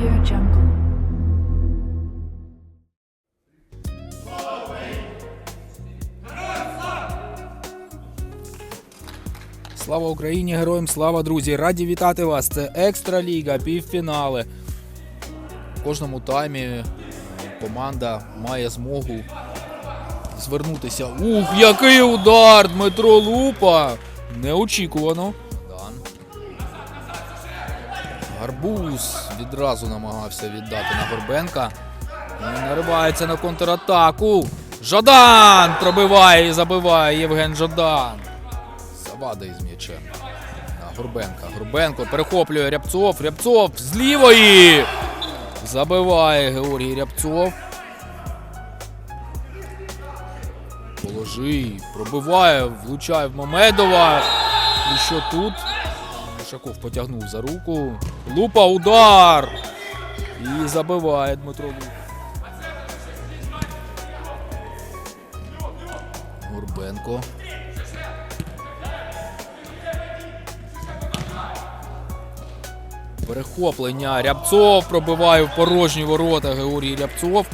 Audio Jungle. Слава Україні! Героям слава, друзі! Раді вітати вас! Це Екстра Ліга, півфінали. В кожному таймі команда має змогу звернутися. Ух, який удар! Дмитро Лупа! Неочікувано. Гарбуз відразу намагався віддати на Горбенка. Наривається на контратаку. Жадан пробиває і забиває Євген Жадан. Завада із м'ячем. На Горбенка. Горбенко перехоплює Рябцов. Рябцов з лівої. Забиває Георгій Рябцов. Положи, пробиває, влучає в Мамедова. І що тут? Ушаков потягнув за руку. Лупа удар. І забиває Дмитро Лупа. Горбенко. Перехоплення. Рябцов пробиває в порожні ворота Георгій Рябцов.